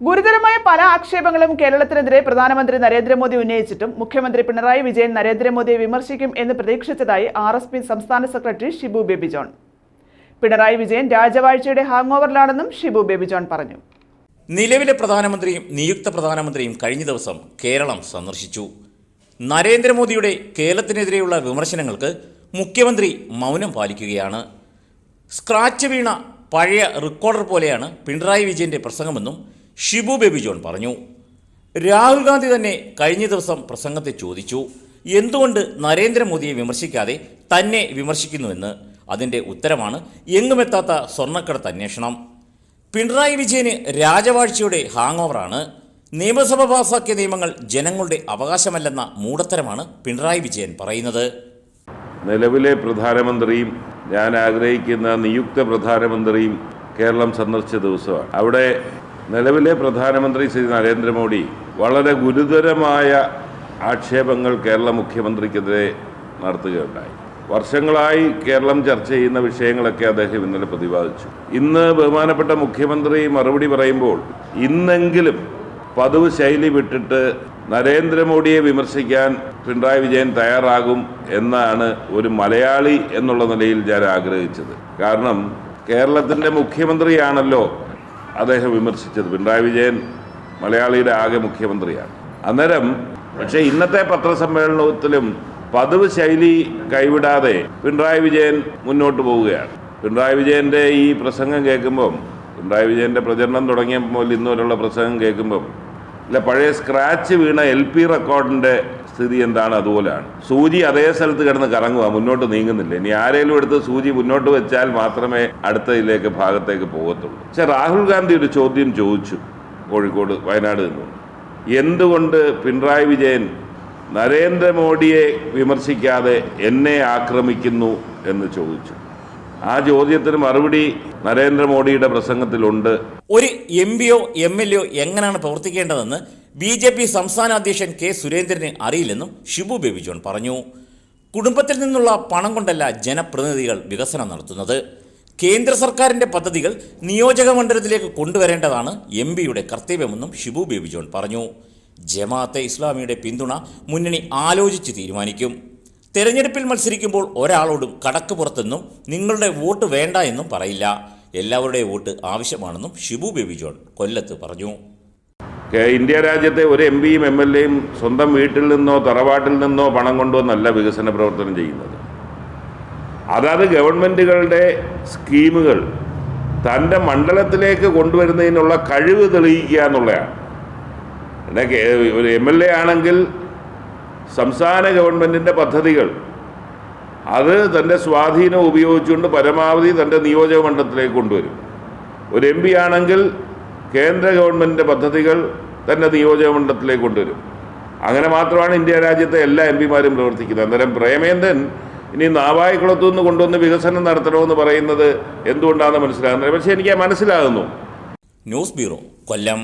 ഗുരുതരമായ പല ആക്ഷേപങ്ങളും കേരളത്തിനെതിരെ പ്രധാനമന്ത്രി നരേന്ദ്രമോദി ഉന്നയിച്ചിട്ടും മുഖ്യമന്ത്രി പിണറായി വിജയൻ നരേന്ദ്രമോദിയെ വിമർശിക്കും എന്ന് പ്രതീക്ഷിച്ചതായി ആർ സംസ്ഥാന സെക്രട്ടറി ഷിബു ബേബി ജോൺ പിണറായി വിജയൻ രാജവാഴ്ചയുടെ ഹാങ് ഓവറിലാണെന്നും ഷിബു ബേബി ജോൺ പറഞ്ഞു. നിലവിലെ പ്രധാനമന്ത്രിയും നിയുക്ത പ്രധാനമന്ത്രിയും കഴിഞ്ഞ ദിവസം കേരളം സന്ദർശിച്ചു. നരേന്ദ്രമോദിയുടെ കേരളത്തിനെതിരെയുള്ള വിമർശനങ്ങൾക്ക് മുഖ്യമന്ത്രി മൗനം പാലിക്കുകയാണ്. സ്ക്രാച്ച് വീണ പഴയ റെക്കോർഡർ പോലെയാണ് പിണറായി വിജയന്റെ പ്രസംഗമെന്നും ഷിബു ബേബി ജോൺ പറഞ്ഞു. രാഹുൽ ഗാന്ധി തന്നെ കഴിഞ്ഞ ദിവസം പ്രസംഗത്തെ ചോദിച്ചു. എന്തുകൊണ്ട് നരേന്ദ്രമോദിയെ വിമർശിക്കാതെ തന്നെ വിമർശിക്കുന്നുവെന്ന്? അതിന്റെ ഉത്തരമാണ് എങ്ങുമെത്താത്ത സ്വർണക്കടത്ത് അന്വേഷണം. പിണറായി വിജയന് രാജവാഴ്ചയുടെ ഹാങ് ഓവറാണ് നിയമസഭ പാസാക്കിയ നിയമങ്ങൾ ജനങ്ങളുടെ അവകാശമല്ലെന്ന മൂടത്തരമാണ് പിണറായി വിജയൻ പറയുന്നത്. നിലവിലെ പ്രധാനമന്ത്രിയും ഞാൻ ആഗ്രഹിക്കുന്ന നിയുക്ത പ്രധാനമന്ത്രിയും കേരളം സന്ദർശിച്ച ദിവസമാണ്. അവിടെ നിലവിലെ പ്രധാനമന്ത്രി ശ്രീ നരേന്ദ്രമോദി വളരെ ഗുരുതരമായ ആക്ഷേപങ്ങൾ കേരള മുഖ്യമന്ത്രിക്കെതിരെ നടത്തുകയുണ്ടായി. വർഷങ്ങളായി കേരളം ചർച്ച ചെയ്യുന്ന വിഷയങ്ങളൊക്കെ അദ്ദേഹം ഇന്നലെ പ്രതിപാദിച്ചു. ഇന്ന് ബഹുമാനപ്പെട്ട മുഖ്യമന്ത്രി മറുപടി പറയുമ്പോൾ ഇന്നെങ്കിലും പതിവ് ശൈലി വിട്ടിട്ട് നരേന്ദ്രമോദിയെ വിമർശിക്കാൻ പിണറായി വിജയൻ തയ്യാറാകും എന്നാണ് ഒരു മലയാളി എന്നുള്ള നിലയിൽ ഞാൻ ആഗ്രഹിച്ചത്. കാരണം കേരളത്തിന്റെ മുഖ്യമന്ത്രിയാണല്ലോ അദ്ദേഹം വിമർശിച്ചത്. പിണറായി വിജയൻ മലയാളിയുടെ ആകെ മുഖ്യമന്ത്രിയാണ്. അന്നേരം പക്ഷേ ഇന്നത്തെ പത്രസമ്മേളനത്തിലും പതിവ് ശൈലി കൈവിടാതെ പിണറായി വിജയൻ മുന്നോട്ട് പോവുകയാണ്. പിണറായി വിജയന്റെ ഈ പ്രസംഗം കേൾക്കുമ്പം പിണറായി വിജയന്റെ പ്രചരണം തുടങ്ങിയപ്പോൾ ഇന്നുവരെയുള്ള പ്രസംഗം കേൾക്കുമ്പം ഇല്ല പഴയ സ്ക്രാച്ച് വീണ എൽ പി റെക്കോർഡിന്റെ സ്ഥിതി എന്താണ് അതുപോലെയാണ്. സൂചി അതേ സ്ഥലത്ത് കിടന്ന് കറങ്ങുക മുന്നോട്ട് നീങ്ങുന്നില്ല. ഇനി ആരെങ്കിലും എടുത്ത് സൂചി മുന്നോട്ട് വെച്ചാൽ മാത്രമേ അടുത്തതിലേക്ക് ഭാഗത്തേക്ക് പോകത്തുള്ളൂ. പക്ഷെ രാഹുൽ ഗാന്ധി ഒരു ചോദ്യം ചോദിച്ചു കോഴിക്കോട് വയനാട് നിന്ന് എന്തുകൊണ്ട് പിണറായി വിജയൻ നരേന്ദ്രമോദിയെ വിമർശിക്കാതെ എന്നെ ആക്രമിക്കുന്നു എന്ന് ചോദിച്ചു? ആ ചോദ്യത്തിന് മറുപടി നരേന്ദ്രമോദിയുടെ പ്രസംഗത്തിലുണ്ട്. ഒരു എം പിയോ എം എൽ എങ്ങനെയാണ് പ്രവർത്തിക്കേണ്ടതെന്ന് ബി ജെ പി സംസ്ഥാന അധ്യക്ഷൻ കെ സുരേന്ദ്രനെ അറിയില്ലെന്നും ഷിബു ബേബി ജോൺ പറഞ്ഞു. കുടുംബത്തിൽ നിന്നുള്ള പണം കൊണ്ടല്ല ജനപ്രതിനിധികൾ വികസനം നടത്തുന്നത്. കേന്ദ്ര സർക്കാരിന്റെ പദ്ധതികൾ നിയോജക മണ്ഡലത്തിലേക്ക് കൊണ്ടുവരേണ്ടതാണ് എം പിയുടെ കർത്തവ്യമെന്നും ഷിബു ബേബി ജോൺ പറഞ്ഞു. ജമാഅത്തെ ഇസ്ലാമിയുടെ പിന്തുണ മുന്നണി ആലോചിച്ച് തീരുമാനിക്കും. തെരഞ്ഞെടുപ്പിൽ മത്സരിക്കുമ്പോൾ ഒരാളോടും കടക്ക് പുറത്തെന്നും നിങ്ങളുടെ വോട്ട് വേണ്ട എന്നും പറയില്ല. എല്ലാവരുടെയും വോട്ട് ആവശ്യമാണെന്നും ഷിബു ബേബി ജോൺ കൊല്ലത്ത് പറഞ്ഞു. ഇന്ത്യ രാജ്യത്തെ ഒരു എം പിയും എം എൽ എയും സ്വന്തം വീട്ടിൽ നിന്നോ തറവാട്ടിൽ നിന്നോ പണം കൊണ്ടുവന്നല്ല വികസന പ്രവർത്തനം ചെയ്യുന്നത്. അതാത് ഗവൺമെന്റുകളുടെ സ്കീമുകൾ തന്റെ മണ്ഡലത്തിലേക്ക് കൊണ്ടുവരുന്നതിനുള്ള കഴിവ് തെളിയിക്കുക എന്നുള്ളതാണ്. ഒരു എം എൽ എ ആണെങ്കിൽ സംസ്ഥാന ഗവൺമെന്റിന്റെ പദ്ധതികൾ അത് തന്റെ സ്വാധീനം ഉപയോഗിച്ചുകൊണ്ട് പരമാവധി തന്റെ നിയോജക മണ്ഡലത്തിലേക്ക് കൊണ്ടുവരും. ഒരു എം പി ആണെങ്കിൽ കേന്ദ്ര ഗവൺമെന്റിന്റെ പദ്ധതികൾ തന്നെ നിയോജക മണ്ഡലത്തിലേക്ക് കൊണ്ടുവരും. അങ്ങനെ മാത്രമാണ് ഇന്ത്യ രാജ്യത്തെ എല്ലാ എം പിമാരും പ്രവർത്തിക്കുന്നത്. അന്നേരം പ്രേമേന്ദ്രൻ ഇനി നാവായിക്കുളത്തു നിന്ന് കൊണ്ടുവന്ന് വികസനം നടത്തണമെന്ന് പറയുന്നത് എന്തുകൊണ്ടാണെന്ന് മനസ്സിലാകുന്നത് പക്ഷേ എനിക്ക് മനസ്സിലാകുന്നു. News bureau Kollam.